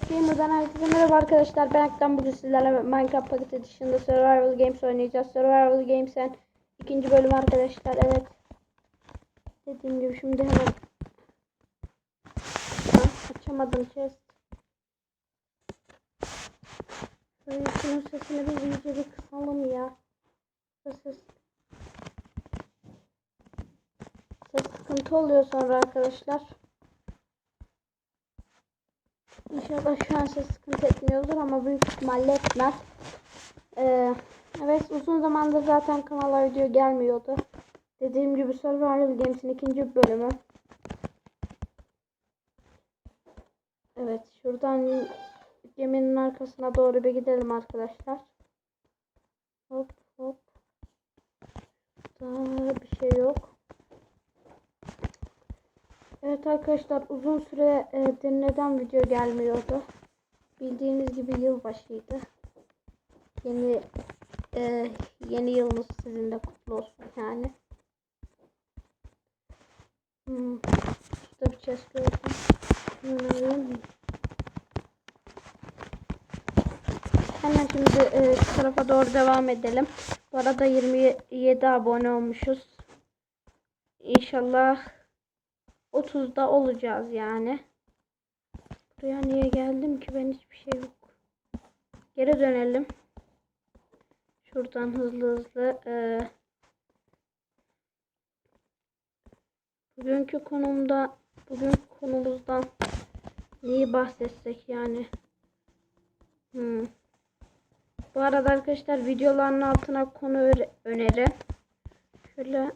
Gamer'dan herkese merhaba arkadaşlar. Ben Aktan bugün sizlerle Minecraft Pocket Edition'da Survival Games oynayacağız. Survival Games'en ikinci bölüm arkadaşlar. Evet. Dediğim gibi şimdi hemen Ha, açamadım chest. Şöyle şunun sesini bir iyice bir kısalım ya. Ses. Ses sıkıntı oluyor sonra arkadaşlar. İnşallah şu an ses sıkıntı etmiyordur ama büyük ihtimalle etmez. Ee, evet uzun zamandır zaten kanala video gelmiyordu. Dediğim gibi Survival Games'in ikinci bölümü. Evet şuradan geminin arkasına doğru bir gidelim arkadaşlar. Hop hop. Daha bir şey yok. Evet arkadaşlar uzun süre e, neden video gelmiyordu. Bildiğiniz gibi yılbaşıydı. Yeni e, yeni yılınız sizin de kutlu olsun yani. Hmm. Şurada bir chest gördüm. Mı? Hemen şimdi e, şu tarafa doğru devam edelim. Bu arada 27 abone olmuşuz. İnşallah 30'da olacağız yani. Buraya niye geldim ki ben hiçbir şey yok. Geri dönelim. Şuradan hızlı hızlı. eee, bugünkü konumda bugün konumuzdan neyi bahsetsek yani. Hmm. Bu arada arkadaşlar videoların altına konu öneri. Şöyle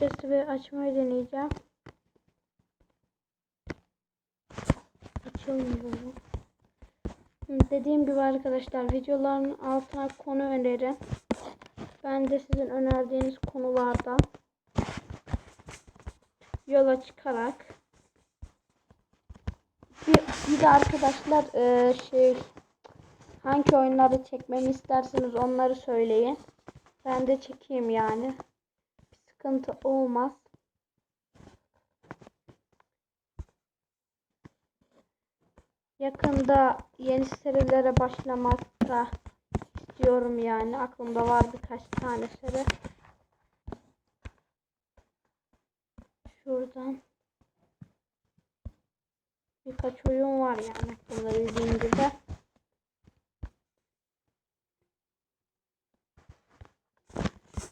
Chest'i bir açmayı deneyeceğim. Açılmıyor. Hı, Dediğim gibi arkadaşlar videoların altına konu öneri. Ben de sizin önerdiğiniz konulardan yola çıkarak bir, bir de arkadaşlar e, şey hangi oyunları çekmemi isterseniz onları söyleyin. Ben de çekeyim yani sıkıntı olmaz. Yakında yeni serilere başlamakta istiyorum yani. Aklımda var birkaç tane seri. Şuradan birkaç oyun var yani aklımda bildiğim gibi.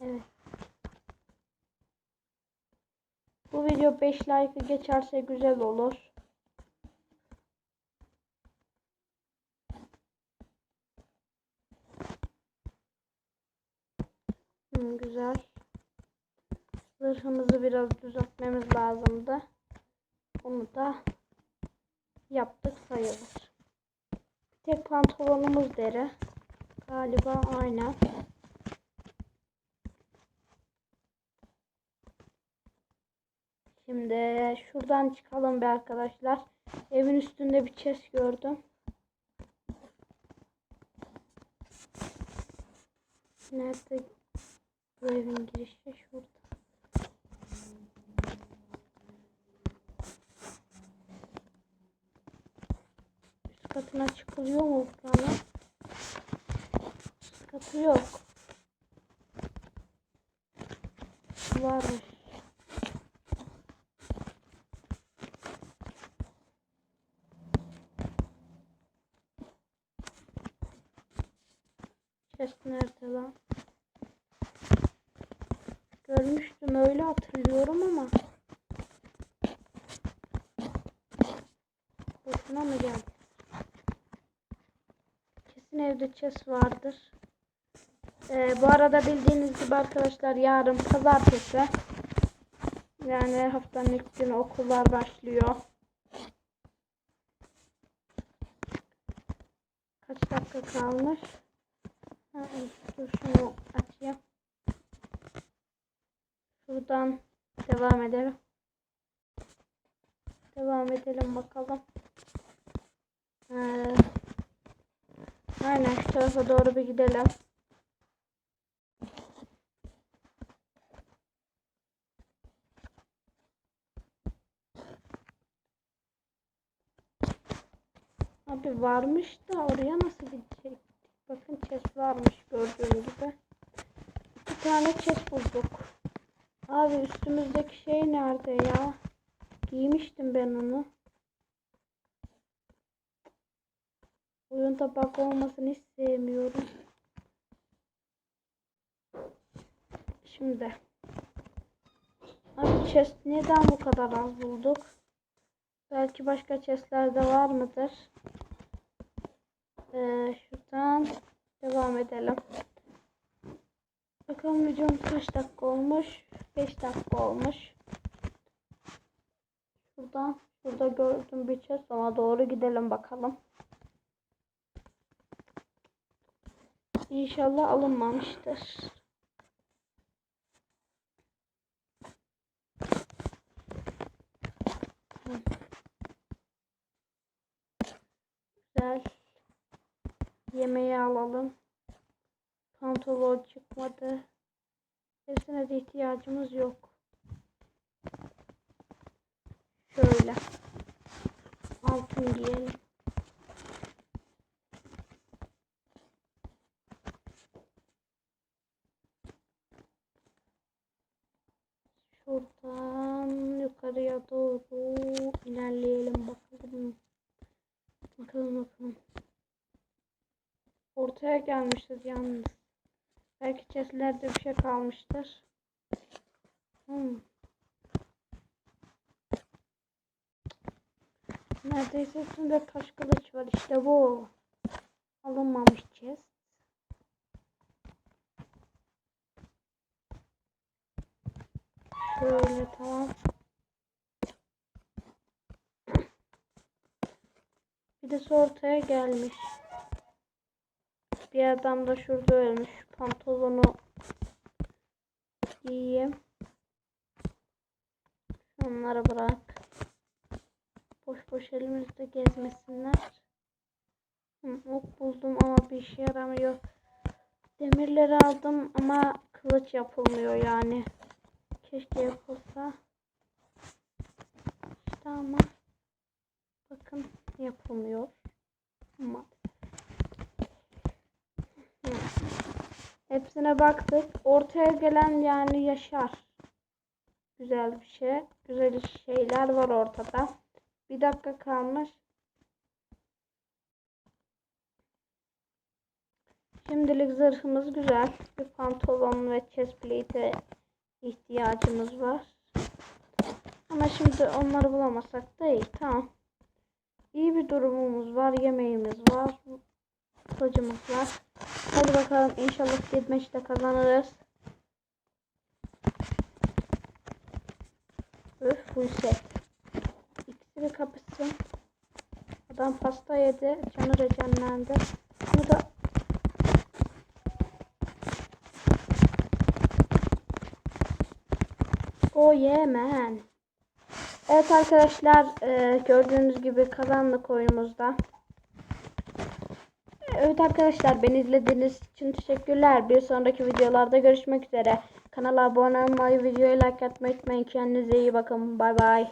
Evet. Video 5 like geçerse güzel olur. Güzel. Zırhımızı biraz düzeltmemiz lazımdı. Onu da yaptık sayılır. Bir tek pantolonumuz deri. Galiba aynen. Şimdi şuradan çıkalım bir arkadaşlar. Evin üstünde bir chest gördüm. Nerede bu evin girişi? Şurada. Üst katına çıkılıyor mu buranın? Üst katı yok. Varmış. Chest nerede lan? Görmüştüm öyle hatırlıyorum ama. Boşuna mı geldi? Kesin evde chest vardır. Ee, bu arada bildiğiniz gibi arkadaşlar yarın pazartesi. Yani haftanın ilk günü okullar başlıyor. Kaç dakika kalmış? Şunu açayım. Şuradan devam edelim. Devam edelim bakalım. Ee, aynen şu tarafa doğru bir gidelim. Abi varmış da oraya nasıl gidecek? Bakın chest varmış gördüğünüz gibi. İki tane chest bulduk. Abi üstümüzdeki şey nerede ya? Giymiştim ben onu. Oyunda bug olmasını hiç sevmiyorum. Şimdi. Abi chest neden bu kadar az bulduk? Belki başka chestlerde var mıdır? Ee, şuradan devam edelim. Bakalım videomuz kaç dakika olmuş? 5 dakika olmuş. Şuradan şurada gördüm bir chest ona doğru gidelim bakalım. İnşallah alınmamıştır. Güzel. Yemeği alalım. Pantolon çıkmadı. Hepsine de ihtiyacımız yok. Şöyle. Altın giyelim. Şuradan yukarıya doğru ilerleyelim bakalım. Bakalım bakalım. Ortaya gelmişiz yalnız. Belki chestlerde bir şey kalmıştır. Hmm. Neredeyse üstünde taş kılıç var işte bu. Alınmamış chest. Şöyle tamam. Bir de ortaya gelmiş. Bir adam da şurada ölmüş. Pantolonu giyeyim. Onları bırak. Boş boş elimizde gezmesinler. Hı, ok buldum ama bir işe yaramıyor. Demirleri aldım ama kılıç yapılmıyor yani. Keşke yapılsa. İşte ama bakın yapılmıyor. Ama Hı. Hepsine baktık. Ortaya gelen yani yaşar. Güzel bir şey. Güzel şeyler var ortada. Bir dakika kalmış. Şimdilik zırhımız güzel. Bir pantolon ve chest plate'e ihtiyacımız var. Ama şimdi onları bulamasak da iyi. Tamam. İyi bir durumumuz var. Yemeğimiz var. Kılıcımız var. Hadi bakalım inşallah deathmatch'te kazanırız. Öf full set. İkisi bir kapışsın. Adam pasta yedi. Canı recenlendi. Bunu da Oh yeah man. Evet arkadaşlar e, gördüğünüz gibi kazandık oyunumuzda. Evet arkadaşlar beni izlediğiniz için teşekkürler. Bir sonraki videolarda görüşmek üzere. Kanala abone olmayı, videoyu like atmayı unutmayın. Kendinize iyi bakın. Bay bay.